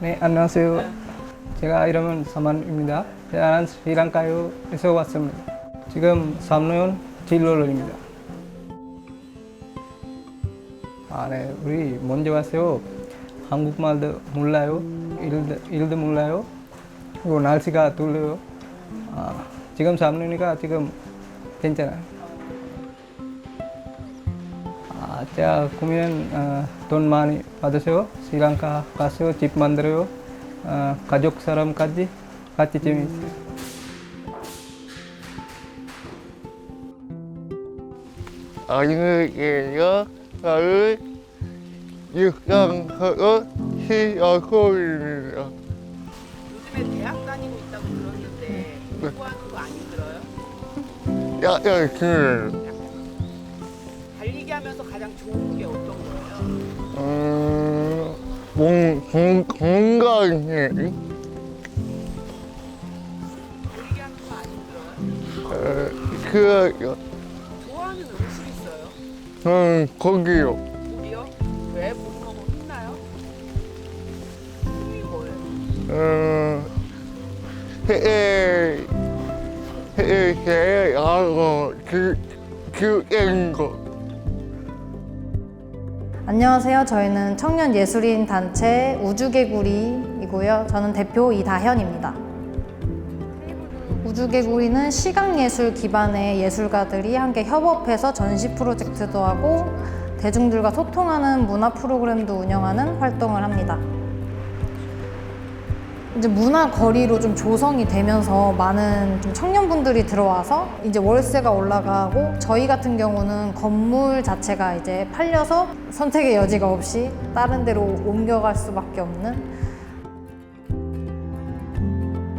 네, 안녕하세요. 제가 이름은 사만입니다. 저는 스리랑카에서 왔습니다. 지금 3년 진로입니다. 아, 네, 우리 먼저 왔어요. 한국말도 몰라요. 일도, 일도 몰라요. 그리고 날씨가 둘러요. 아, 지금 3년이니까 지금 괜찮아요. 제가 고민은 어, 돈 많이 받으세요. 스리랑카 가서 집 만들어요. 어, 가족 사람까지 같이 재미있어요. 안녕하세요. 저는 육상학교 시어코입니다. 요즘에 대학 다니고 있다고 들었는데 공부하는 거안 힘들어요? 약간 그, 달리기 하면서 가장 좋은 게 어떤 거예요? 음, 공, 공, 건강해. 달리기 하는 거 안 힘들어요? 어, 그, 좋아하는 음식 있어요? 저는 거기요. 고기요? 왜 고기 먹으면 힘나요? 힘이 뭐예요? 어, 해에, 해에, 해에, 하고, 그, 그, 거. 안녕하세요. 저희는 청년 예술인 단체 우주개구리이고요. 저는 대표 이다현입니다. 우주개구리는 시각예술 기반의 예술가들이 함께 협업해서 전시 프로젝트도 하고 대중들과 소통하는 문화 프로그램도 운영하는 활동을 합니다. 이제 문화 거리로 좀 조성이 되면서 많은 좀 청년분들이 들어와서 이제 월세가 올라가고 저희 같은 경우는 건물 자체가 이제 팔려서 선택의 여지가 없이 다른 데로 옮겨갈 수밖에 없는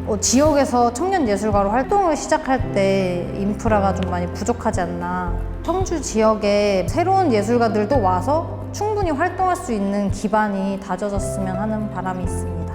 어, 지역에서 청년 예술가로 활동을 시작할 때 인프라가 좀 많이 부족하지 않나. 청주 지역에 새로운 예술가들도 와서 충분히 활동할 수 있는 기반이 다져졌으면 하는 바람이 있습니다.